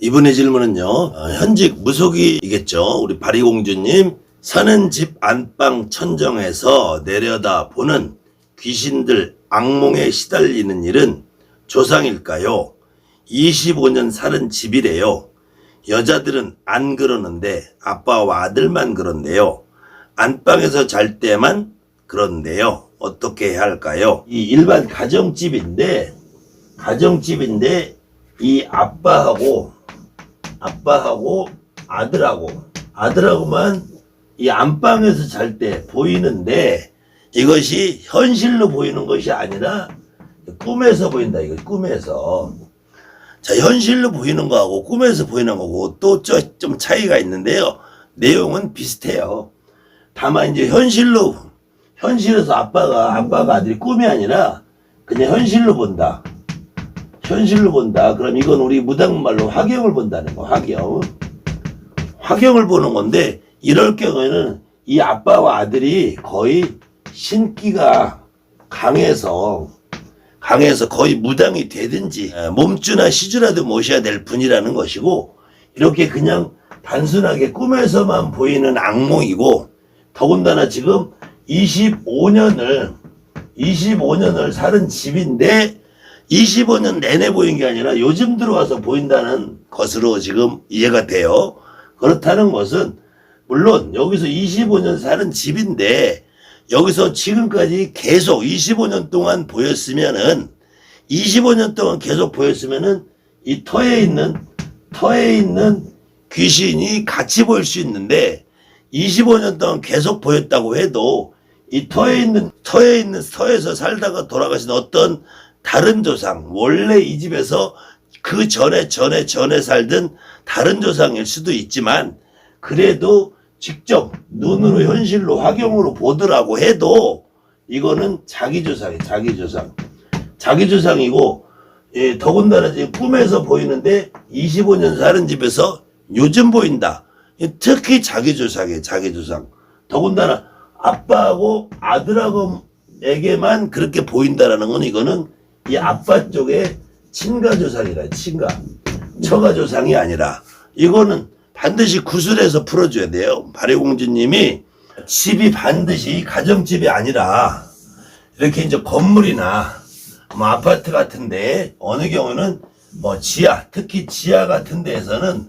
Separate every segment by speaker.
Speaker 1: 이번의 질문은요, 어, 현직 무속이겠죠. 우리 바리공주님, 사는 집 안방 천정에서 내려다 보는 귀신들 악몽에 시달리는 일은 조상일까요? 25년 살은 집이래요. 여자들은 안 그러는데 아빠와 아들만 그런데요. 안방에서 잘 때만 그런데요. 어떻게 해야 할까요? 이 일반 가정집인데, 가정집인데, 이 아빠하고, 아빠하고, 아들하고, 아들하고만 이 안방에서 잘 때 보이는데, 이것이 현실로 보이는 것이 아니라 꿈에서 보인다. 이거 꿈에서. 자, 현실로 보이는 거하고 꿈에서 보이는 거고 또 좀 차이가 있는데요. 내용은 비슷해요. 다만 이제 현실로 현실에서 아빠가 아빠가 아들이 꿈이 아니라 그냥 현실로 본다. 현실로 본다. 그럼 이건 우리 무당말로 화경을 본다는 거. 화경. 화경을 보는 건데 이럴 경우에는 이 아빠와 아들이 거의 신기가 강해서 강해서 거의 무당이 되든지 에, 몸주나 시주라도 모셔야 될 분이라는 것이고 이렇게 그냥 단순하게 꿈에서만 보이는 악몽이고 더군다나 지금 25년을 25년을 살은 집인데 25년 내내 보인 게 아니라 요즘 들어와서 보인다는 것으로 지금 이해가 돼요. 그렇다는 것은 물론 여기서 25년 사는 집인데 여기서 지금까지 계속 25년 동안 보였으면은 25년 동안 계속 보였으면은 이 터에 있는 터에 있는 귀신이 같이 보일 수 있는데 25년 동안 계속 보였다고 해도 이 터에 있는 터에 있는 터에서 살다가 돌아가신 어떤 다른 조상 원래 이 집에서 그 전에 전에 전에 살던 다른 조상일 수도 있지만 그래도 직접 눈으로 현실로 화경으로 보더라고 해도 이거는 자기 조상이 자기 조상 자기 조상이고 예, 더군다나 지금 꿈에서 보이는데 25년 사는 집에서 요즘 보인다. 예, 특히 자기 조상이에요, 자기 조상. 더군다나 아빠하고 아들하고에게만 그렇게 보인다라는 건 이거는 이 아빠 쪽에 친가 조상이라, 친가. 처가 조상이 아니라 이거는 반드시 구슬해서 풀어줘야 돼요. 발해공주님이 집이 반드시 가정집이 아니라 이렇게 이제 건물이나 뭐 아파트 같은데 어느 경우는 뭐 지하 특히 지하 같은 데에서는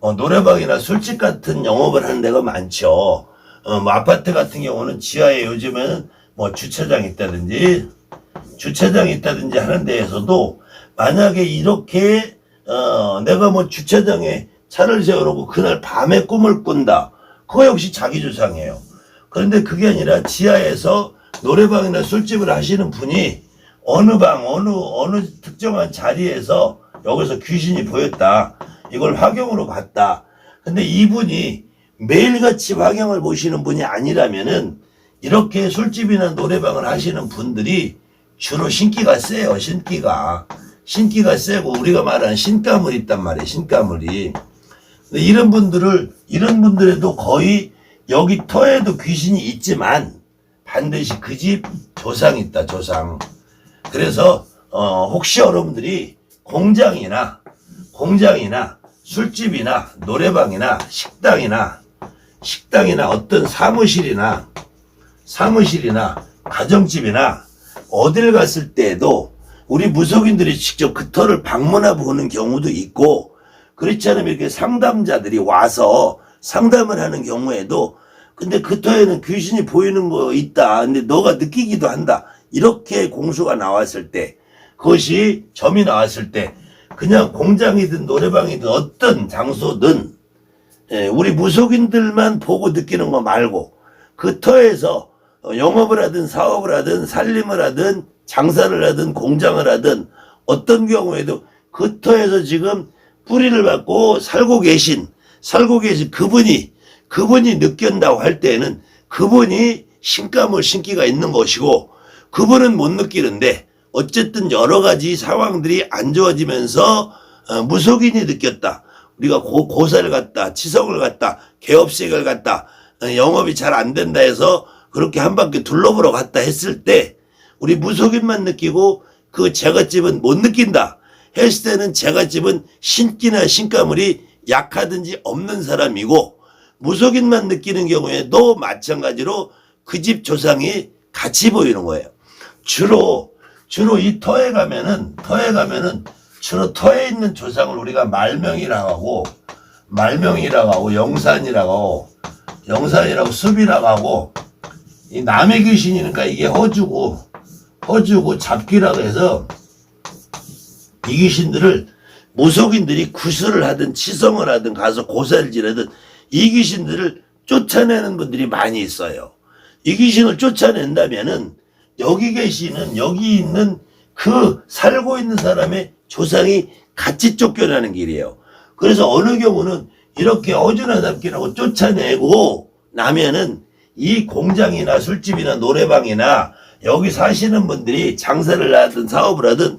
Speaker 1: 어, 노래방이나 술집 같은 영업을 하는 데가 많죠. 어, 뭐 아파트 같은 경우는 지하에 요즘에는 뭐 주차장 있다든지 주차장 있다든지 하는 데에서도 만약에 이렇게 어, 내가 뭐 주차장에 차를 세워놓고 그날 밤에 꿈을 꾼다. 그거 역시 자기 주장이에요. 그런데 그게 아니라 지하에서 노래방이나 술집을 하시는 분이 어느 방, 어느, 어느 특정한 자리에서 여기서 귀신이 보였다. 이걸 화경으로 봤다. 근데 이분이 매일같이 화경을 보시는 분이 아니라면은 이렇게 술집이나 노래방을 하시는 분들이 주로 신기가 세요, 신기가. 신기가 세고 우리가 말하는 신가물이 있단 말이에요, 신가물이. 이런 분들을, 이런 분들에도 거의 여기 터에도 귀신이 있지만 반드시 그 집 조상이 있다, 조상. 그래서, 어, 혹시 여러분들이 공장이나, 공장이나 술집이나 노래방이나 식당이나 식당이나 어떤 사무실이나 사무실이나 가정집이나 어딜 갔을 때에도 우리 무속인들이 직접 그 터를 방문해 보는 경우도 있고 그렇지 않으면 이렇게 상담자들이 와서 상담을 하는 경우에도 근데 그 터에는 귀신이 보이는 거 있다. 근데 너가 느끼기도 한다. 이렇게 공수가 나왔을 때 그것이 점이 나왔을 때 그냥 공장이든 노래방이든 어떤 장소든 예, 우리 무속인들만 보고 느끼는 거 말고 그 터에서 어, 영업을 하든 사업을 하든 살림을 하든 장사를 하든 공장을 하든 어떤 경우에도 그 터에서 지금 뿌리를 받고 살고 계신 살고 계신 그분이 그분이 느낀다고 할 때에는 그분이 신감을 신기가 있는 것이고 그분은 못 느끼는데 어쨌든 여러 가지 상황들이 안 좋아지면서 어, 무속인이 느꼈다. 우리가 고, 고사를 갔다, 치성을 갔다, 개업식을 갔다, 어, 영업이 잘 안 된다 해서 그렇게 한 바퀴 둘러보러 갔다 했을 때 우리 무속인만 느끼고 그 제갓집은 못 느낀다. 했을 때는 제갓집은 신기나 신가물이 약하든지 없는 사람이고 무속인만 느끼는 경우에도 마찬가지로 그 집 조상이 같이 보이는 거예요. 주로 주로 이 터에 가면은 터에 가면은 주로 터에 있는 조상을 우리가 말명이라고 하고 말명이라고 하고 영산이라고 하고 영산이라고 숲이라고 하고 이 남의 귀신이니까 이게 허주고 허주고 잡기라고 해서 이 귀신들을 무속인들이 구슬을 하든 치성을 하든 가서 고사를 지내든 이 귀신들을 쫓아내는 분들이 많이 있어요. 이 귀신을 쫓아낸다면은 여기 계시는 여기 있는 그 살고 있는 사람의 조상이 같이 쫓겨나는 길이에요. 그래서 어느 경우는 이렇게 어준화 잡기라고 쫓아내고 나면은 이 공장이나 술집이나 노래방이나 여기 사시는 분들이 장사를 하든 사업을 하든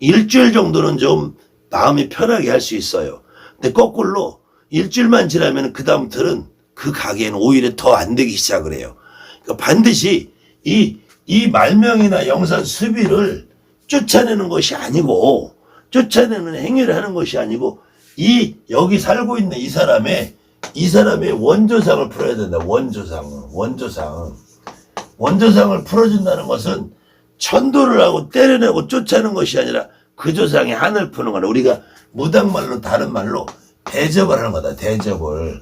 Speaker 1: 일주일 정도는 좀 마음이 편하게 할 수 있어요. 근데 거꾸로 일주일만 지나면 그 다음부터는 그 가게는 오히려 더 안 되기 시작을 해요. 그러니까 반드시 이, 이 말명이나 영산 수비를 쫓아내는 것이 아니고 쫓아내는 행위를 하는 것이 아니고 이 여기 살고 있는 이 사람의 이 사람의 원조상을 풀어야 된다. 원조상을 원조상 원조상을 풀어준다는 것은 천도를 하고 때려내고 쫓아내는 것이 아니라 그 조상의 한을 푸는 거다. 우리가 무당말로 다른 말로 대접을 하는 거다. 대접을.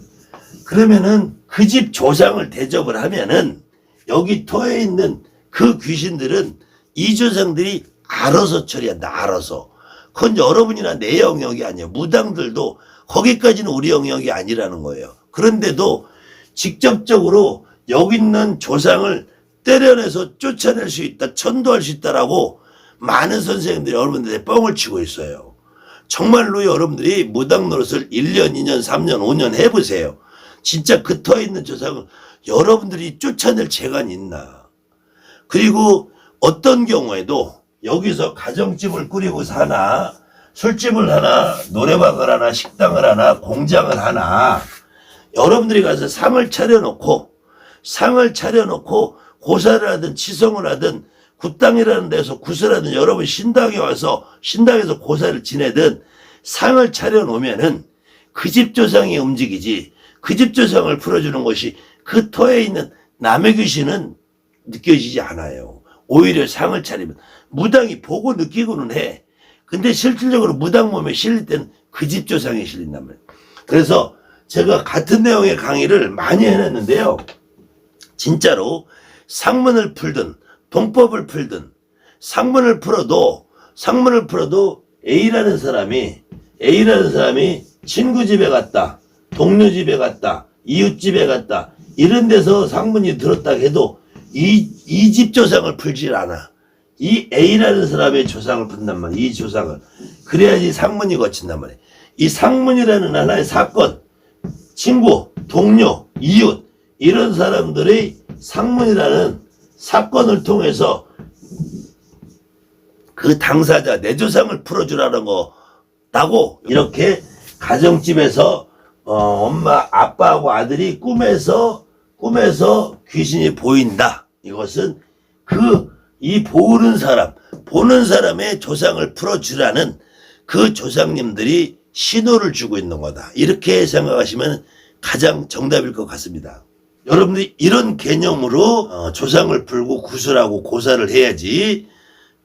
Speaker 1: 그러면은 그 집 조상을 대접을 하면은 여기 터에 있는 그 귀신들은 이 조상들이 알아서 처리한다. 알아서. 그건 여러분이나 내 영역이 아니에요. 무당들도 거기까지는 우리 영역이 아니라는 거예요. 그런데도 직접적으로 여기 있는 조상을 때려내서 쫓아낼 수 있다, 천도할 수 있다라고 많은 선생님들이 여러분들의 뻥을 치고 있어요. 정말로 여러분들이 무당 노릇을 1년, 2년, 3년, 5년 해보세요. 진짜 그 터에 있는 조상을 여러분들이 쫓아낼 재간이 있나. 그리고 어떤 경우에도 여기서 가정집을 꾸리고 사나, 술집을 하나, 노래방을 하나, 식당을 하나, 공장을 하나, 여러분들이 가서 상을 차려놓고, 상을 차려놓고, 고사를 하든 치성을 하든, 굿당이라는 데서 구슬하든 여러분 신당에 와서, 신당에서 고사를 지내든, 상을 차려놓으면은 그 집 조상이 움직이지, 그 집 조상을 풀어주는 것이 그 터에 있는 남의 귀신은 느껴지지 않아요. 오히려 상을 차리면 무당이 보고 느끼고는 해. 근데 실질적으로 무당 몸에 실릴 때는 그 집 조상이 실린단 말이에요. 그래서 제가 같은 내용의 강의를 많이 해냈는데요. 진짜로 상문을 풀든 동법을 풀든 상문을 풀어도 상문을 풀어도 A라는 사람이 A라는 사람이 친구 집에 갔다 동료 집에 갔다 이웃 집에 갔다 이런 데서 상문이 들었다 해도 이 이 집 조상을 풀질 않아 이 A라는 사람의 조상을 푼단 말이야 이 조상을 그래야지 상문이 거친단 말이야 이 상문이라는 하나의 사건 친구 동료 이웃 이런 사람들의 상문이라는 사건을 통해서 그 당사자 내 조상을 풀어주라는 거라고 이렇게 가정집에서 어, 엄마 아빠하고 아들이 꿈에서 꿈에서 귀신이 보인다. 이것은 그 이 보는 사람 보는 사람의 조상을 풀어주라는 그 조상님들이 신호를 주고 있는 거다. 이렇게 생각하시면 가장 정답일 것 같습니다. 여러분들이 이런 개념으로 어, 조상을 풀고 구슬하고 고사를 해야지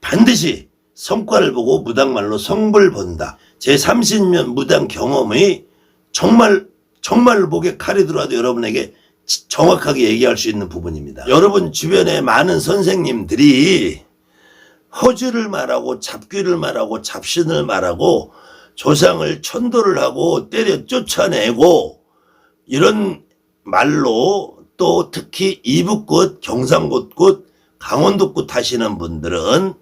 Speaker 1: 반드시 성과를 보고 무당말로 성불 본다. 제 30년 무당 경험이 정말 정말 목에 칼이 들어와도 여러분에게 지- 정확하게 얘기할 수 있는 부분입니다. 여러분 주변에 많은 선생님들이 허주를 말하고 잡귀를 말하고 잡신을 말하고 조상을 천도를 하고 때려 쫓아내고 이런 말로 또 특히 이북꽃, 경상곳곳, 강원도꽃 하시는 분들은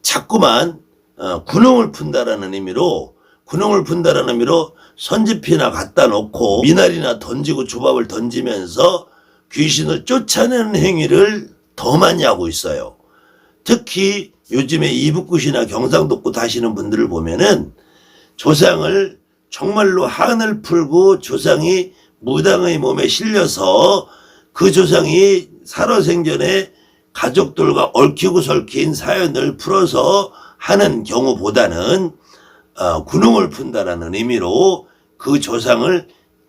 Speaker 1: 자꾸만 어, 군홍을 푼다라는 의미로 군홍을 푼다라는 의미로 선지피나 갖다 놓고 미나리나 던지고 조밥을 던지면서 귀신을 쫓아내는 행위를 더 많이 하고 있어요. 특히 요즘에 이북굿이나 경상도굿 하시는 분들을 보면은 조상을 정말로 한을 풀고 조상이 무당의 몸에 실려서 그 조상이 살아생전에 가족들과 얽히고 설킨 사연을 풀어서 하는 경우보다는 어, 군웅을 푼다라는 의미로 그 조상을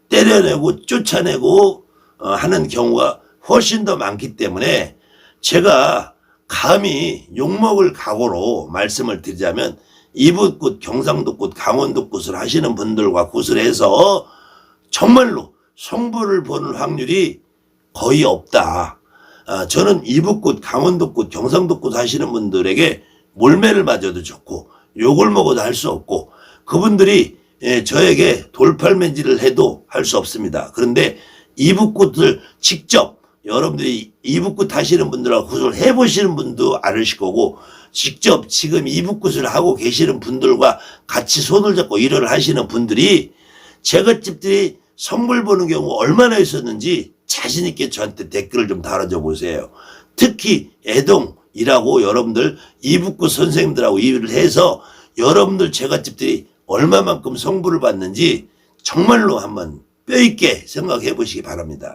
Speaker 1: 때려내고 쫓아내고 어, 하는 경우가 훨씬 더 많기 때문에 제가 감히 욕먹을 각오로 말씀을 드리자면 이북굿, 경상도굿, 강원도굿을 하시는 분들과 굿을 해서 정말로 성부를 보는 확률이 거의 없다. 아, 저는 이북굿, 강원도굿, 경상도굿 하시는 분들에게 몰매를 맞아도 좋고 욕을 먹어도 할 수 없고 그분들이 예, 저에게 돌팔매질을 해도 할 수 없습니다. 그런데 이북굿을 직접 여러분들이 이북굿 하시는 분들하고 굿을 해보시는 분도 알으실 거고 직접 지금 이북굿을 하고 계시는 분들과 같이 손을 잡고 일을 하시는 분들이 제갓집들이 선물 보는 경우 얼마나 있었는지 자신있게 저한테 댓글을 좀 달아줘 보세요. 특히 애동 이라고 여러분들 이북굿 선생님들하고 일을 해서 여러분들 제갓집들이 얼마만큼 성부를 받는지 정말로 한번 뼈있게 생각해 보시기 바랍니다.